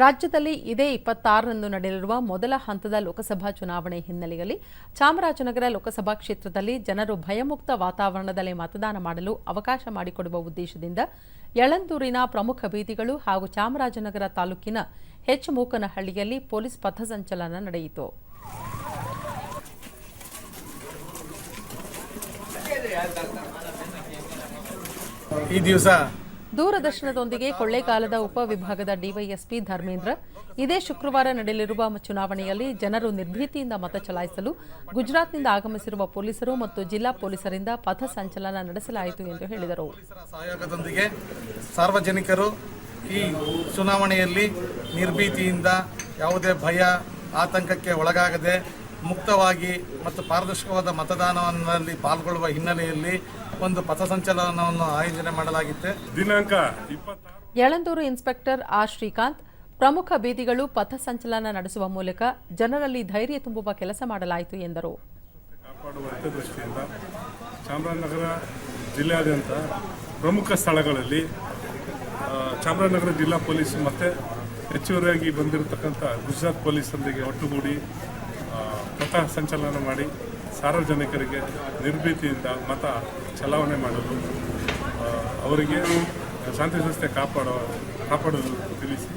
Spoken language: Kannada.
ರಾಜ್ಯದಲ್ಲಿ ಇದೇ ಇಪ್ಪತ್ತಾರರಂದು ನಡೆಯಲಿರುವ ಮೊದಲ ಹಂತದ ಲೋಕಸಭಾ ಚುನಾವಣೆ ಹಿನ್ನೆಲೆಯಲ್ಲಿ ಚಾಮರಾಜನಗರ ಲೋಕಸಭಾ ಕ್ಷೇತ್ರದಲ್ಲಿ ಜನರು ಭಯಮುಕ್ತ ವಾತಾವರಣದಲ್ಲಿ ಮತದಾನ ಮಾಡಲು ಅವಕಾಶ ಮಾಡಿಕೊಡುವ ಉದ್ದೇಶದಿಂದ ಯಳಂದೂರಿನ ಪ್ರಮುಖ ಬೀದಿಗಳು ಹಾಗೂ ಚಾಮರಾಜನಗರ ತಾಲೂಕಿನ ಹೆಚ್ ಮೂಕನಹಳ್ಳಿಯಲ್ಲಿ ಪೊಲೀಸ್ ಪಥಸಂಚಲನ ನಡೆಯಿತು. ಈ ದಿವಸ ದೂರದರ್ಶನದೊಂದಿಗೆ ಕೊಳ್ಳೇಗಾಲದ ಉಪವಿಭಾಗದ ಡಿವೈಎಸ್ಪಿ ಧರ್ಮೇಂದ್ರ. ಇದೇ ಶುಕ್ರವಾರ ನಡೆಯಲಿರುವ ಚುನಾವಣೆಯಲ್ಲಿ ಜನರು ನಿರ್ಭೀತಿಯಿಂದ ಮತ ಚಲಾಯಿಸಲು, ಗುಜರಾತ್ನಿಂದ ಆಗಮಿಸಿರುವ ಪೊಲೀಸರು ಮತ್ತು ಜಿಲ್ಲಾ ಪೊಲೀಸರಿಂದ ಪಥ ಸಂಚಲನ ನಡೆಸಲಾಯಿತು ಎಂದು ಹೇಳಿದರು. ಸಹಯೋಗದೊಂದಿಗೆ ಸಾರ್ವಜನಿಕರು ಈ ಚುನಾವಣೆಯಲ್ಲಿ ನಿರ್ಭೀತಿಯಿಂದ ಯಾವುದೇ ಭಯ, ಆತಂಕಕ್ಕೆ ಒಳಗಾಗದೆ ಮುಕ್ತವಾಗಿ ಮತ್ತು ಪಾರದರ್ಶಕವಾದ ಮತದಾನದಲ್ಲಿ ಪಾಲ್ಗೊಳ್ಳುವ ಹಿನ್ನೆಲೆಯಲ್ಲಿ ಒಂದು ಪಥಸಂಚಲನವನ್ನು ಆಯೋಜನೆ ಮಾಡಲಾಗಿತ್ತು. ದಿನಾಂಕ ಯಳಂದೂರು ಇನ್ಸ್ಪೆಕ್ಟರ್ ಆರ್ ಶ್ರೀಕಾಂತ್ ಪ್ರಮುಖ ಬೀದಿಗಳು ಪಥಸಂಚಲನ ನಡೆಸುವ ಮೂಲಕ ಜನರಲ್ಲಿ ಧೈರ್ಯ ತುಂಬುವ ಕೆಲಸ ಮಾಡಲಾಯಿತು ಎಂದರು. ಚಾಮರಾಜನಗರ ಜಿಲ್ಲೆಯಾದ್ಯಂತ ಪ್ರಮುಖ ಸ್ಥಳಗಳಲ್ಲಿ ಚಾಮರಾಜನಗರ ಜಿಲ್ಲಾ ಪೊಲೀಸ್ ಮತ್ತು ಹೆಚ್ಚುವರಿಯಾಗಿ ಬಂದಿರತಕ್ಕಂಥ ಗುಜರಾತ್ ಪೊಲೀಸರೊಂದಿಗೆ ಒಟ್ಟುಗೂಡಿ ಪಥ ಸಂಚಲನ ಮಾಡಿ ಸಾರ್ವಜನಿಕರಿಗೆ ನಿರ್ಭೀತಿಯಿಂದ ಮತ ಚಲಾವಣೆ ಮಾಡಲು ಅವರಿಗೆ ಶಾಂತಿ ಸಂಸ್ಥೆ ಕಾಪಾಡೋ ಕಾಪಾಡಲು ತಿಳಿಸಿ